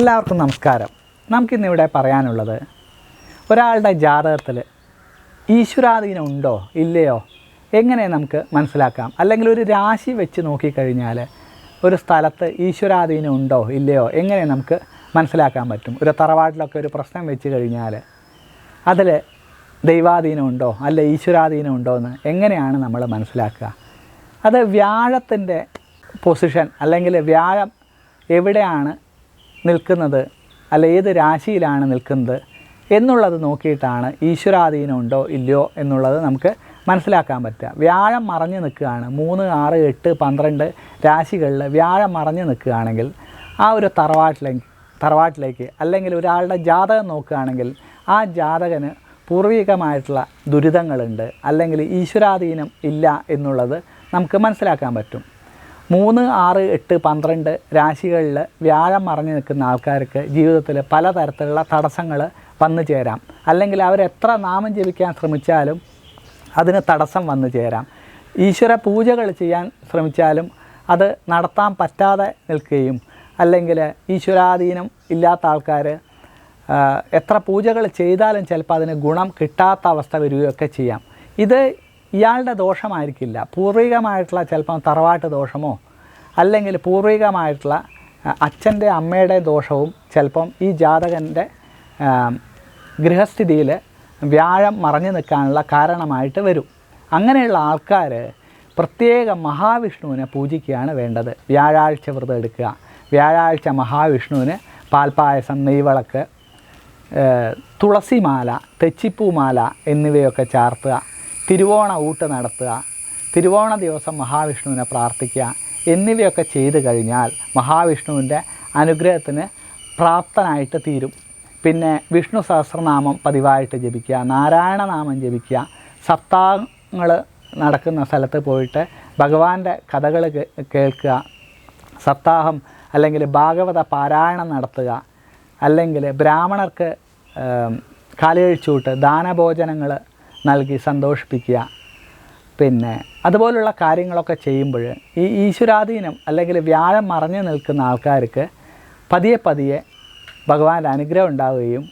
എല്ലാവർക്കും നമസ്കാരം. നമുക്കിന്നിവിടെ പറയാനുള്ളത് ഒരാളുടെ ജാതകത്തിൽ ഈശ്വരാധീനം ഉണ്ടോ ഇല്ലയോ എങ്ങനെ നമുക്ക് മനസ്സിലാക്കാം? അല്ലെങ്കിൽ ഒരു രാശി വെച്ച് നോക്കിക്കഴിഞ്ഞാൽ ഒരു സ്ഥലത്ത് ഈശ്വരാധീനം ഉണ്ടോ ഇല്ലയോ എങ്ങനെ നമുക്ക് മനസ്സിലാക്കാൻ പറ്റും? ഒരു തറവാട്ടിലൊക്കെ ഒരു പ്രശ്നം വെച്ച് കഴിഞ്ഞാൽ അതിൽ ദൈവാധീനം ഉണ്ടോ അല്ല ഈശ്വരാധീനം ഉണ്ടോ എന്ന് എങ്ങനെയാണ് നമ്മൾ മനസ്സിലാക്കുക? അത് വ്യാഴത്തിന്റെ പൊസിഷൻ അല്ലെങ്കിൽ വ്യാഴം എവിടെയാണ് നിൽക്കുന്നത് അല്ല ഏത് രാശിയിലാണ് നിൽക്കുന്നത് എന്നുള്ളത് നോക്കിയിട്ടാണ് ഈശ്വരാധീനം ഉണ്ടോ ഇല്ലയോ എന്നുള്ളത് നമുക്ക് മനസ്സിലാക്കാൻ പറ്റുക. വ്യാഴം മറഞ്ഞു നിൽക്കുകയാണ്. മൂന്ന് ആറ് എട്ട് പന്ത്രണ്ട് രാശികളിൽ വ്യാഴം മറഞ്ഞു നിൽക്കുകയാണെങ്കിൽ ആ ഒരു തറവാട്ടിലേക്ക് തറവാട്ടിലേക്ക് അല്ലെങ്കിൽ ഒരാളുടെ ജാതകം നോക്കുകയാണെങ്കിൽ ആ ജാതകന് പൂർവികമായിട്ടുള്ള ദുരിതങ്ങളുണ്ട്. അല്ലെങ്കിൽ ഈശ്വരാധീനം ഇല്ല എന്നുള്ളത് നമുക്ക് മനസ്സിലാക്കാൻ പറ്റും. മൂന്ന് ആറ് എട്ട് പന്ത്രണ്ട് രാശികളിൽ വ്യാഴം മറഞ്ഞു നിൽക്കുന്ന ആൾക്കാർക്ക് ജീവിതത്തിൽ പലതരത്തിലുള്ള തടസ്സങ്ങൾ വന്നു ചേരാം. അല്ലെങ്കിൽ അവരെത്ര നാമം ജപിക്കാൻ ശ്രമിച്ചാലും അതിന് തടസ്സം വന്നു ചേരാം. ഈശ്വര പൂജകൾ ചെയ്യാൻ ശ്രമിച്ചാലും അത് നടത്താൻ പറ്റാതെ നിൽക്കുകയും അല്ലെങ്കിൽ ഈശ്വരാധീനം ഇല്ലാത്ത ആൾക്കാർ എത്ര പൂജകൾ ചെയ്താലും ചിലപ്പോൾ അതിന് ഗുണം കിട്ടാത്ത അവസ്ഥ വരികയൊക്കെ ചെയ്യാം. ഇത് ഇയാളുടെ ദോഷമായിരിക്കില്ല. പൂർവികമായിട്ടുള്ള ചിലപ്പം തറവാട്ട് ദോഷമോ അല്ലെങ്കിൽ പൂർവികമായിട്ടുള്ള അച്ഛന്റെ അമ്മയുടെ ദോഷവും ചിലപ്പം ഈ ജാതകന്റെ ഗൃഹസ്ഥിതിയിൽ വ്യാഴം മറഞ്ഞു നിൽക്കാനുള്ള കാരണമായിട്ട് വരും. അങ്ങനെയുള്ള ആൾക്കാർ പ്രത്യേക മഹാവിഷ്ണുവിനെ പൂജിക്കുകയാണ് വേണ്ടത്. വ്യാഴാഴ്ച വ്രതം എടുക്കുക. വ്യാഴാഴ്ച മഹാവിഷ്ണുവിന് പാൽപ്പായസം നെയ്വിളക്ക് തുളസിമാല തെച്ചിപ്പൂമാല എന്നിവയൊക്കെ ചാർത്തുക. തിരുവോണ ഊട്ട് നടത്തുക തിരുവോണ ദിവസം മഹാവിഷ്ണുവിനെ പ്രാർത്ഥിക്കുക എന്നിവയൊക്കെ ചെയ്തു കഴിഞ്ഞാൽ മഹാവിഷ്ണുവിന്റെ അനുഗ്രഹത്തിന് പ്രാപ്തനായിട്ട് തീരും. പിന്നെ വിഷ്ണു സഹസ്രനാമം പതിവായിട്ട് ജപിക്കുക നാരായണനാമം ജപിക്കുക. സപ്താഹങ്ങൾ നടക്കുന്ന സ്ഥലത്ത് പോയിട്ട് ഭഗവാന്റെ കഥകൾ കേൾക്കുക. സപ്താഹം അല്ലെങ്കിൽ ഭാഗവത പാരായണം നടത്തുക. അല്ലെങ്കിൽ ബ്രാഹ്മണർക്ക് കാലുകഴിച്ചൂട്ട് ദാനഭോജനങ്ങൾ നൽകി സന്തോഷിപ്പിക്കുക. പിന്നെ അതുപോലുള്ള കാര്യങ്ങളൊക്കെ ചെയ്യുമ്പോൾ ഈ ഈശ്വരാധീനം അല്ലെങ്കിൽ വ്യാഴം മറഞ്ഞു നിൽക്കുന്ന ആൾക്കാർക്ക് പതിയെ പതിയെ ഭഗവാന്റെ അനുഗ്രഹം ഉണ്ടാവുകയും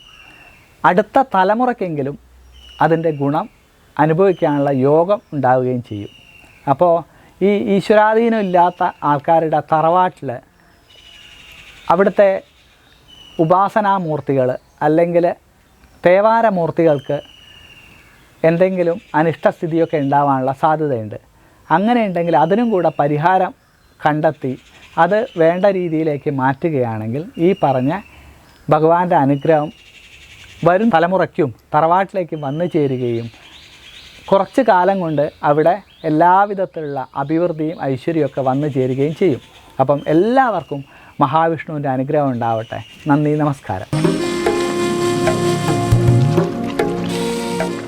അടുത്ത തലമുറയ്ക്കെങ്കിലും അതിന്റെ ഗുണം അനുഭവിക്കാനുള്ള യോഗം ഉണ്ടാവുകയും ചെയ്യും. അപ്പോൾ ഈ ഈശ്വരാധീനം ഇല്ലാത്ത ആൾക്കാരുടെ തറവാട്ടിൽ അവിടുത്തെ ഉപാസനാമൂർത്തികൾ അല്ലെങ്കിൽ തേവാരമൂർത്തികൾക്ക് എന്തെങ്കിലും അനിഷ്ടസ്ഥിതിയൊക്കെ ഉണ്ടാവാനുള്ള സാധ്യതയുണ്ട്. അങ്ങനെ ഉണ്ടെങ്കിൽ അതിനും കൂടെ പരിഹാരം കണ്ടെത്തി അത് വേണ്ട രീതിയിലേക്ക് മാറ്റുകയാണെങ്കിൽ ഈ പറഞ്ഞ ഭഗവാന്റെ അനുഗ്രഹം വരും തലമുറയ്ക്കും തറവാട്ടിലേക്ക് വന്നു ചേരുകയും കുറച്ച് കാലം കൊണ്ട് അവിടെ എല്ലാവിധത്തിലുള്ള അഭിവൃദ്ധിയും ഐശ്വര്യമൊക്കെ വന്നു ചേരുകയും ചെയ്യും. അപ്പം എല്ലാവർക്കും മഹാവിഷ്ണുവിന്റെ അനുഗ്രഹം ഉണ്ടാവട്ടെ. നന്ദി നമസ്കാരം.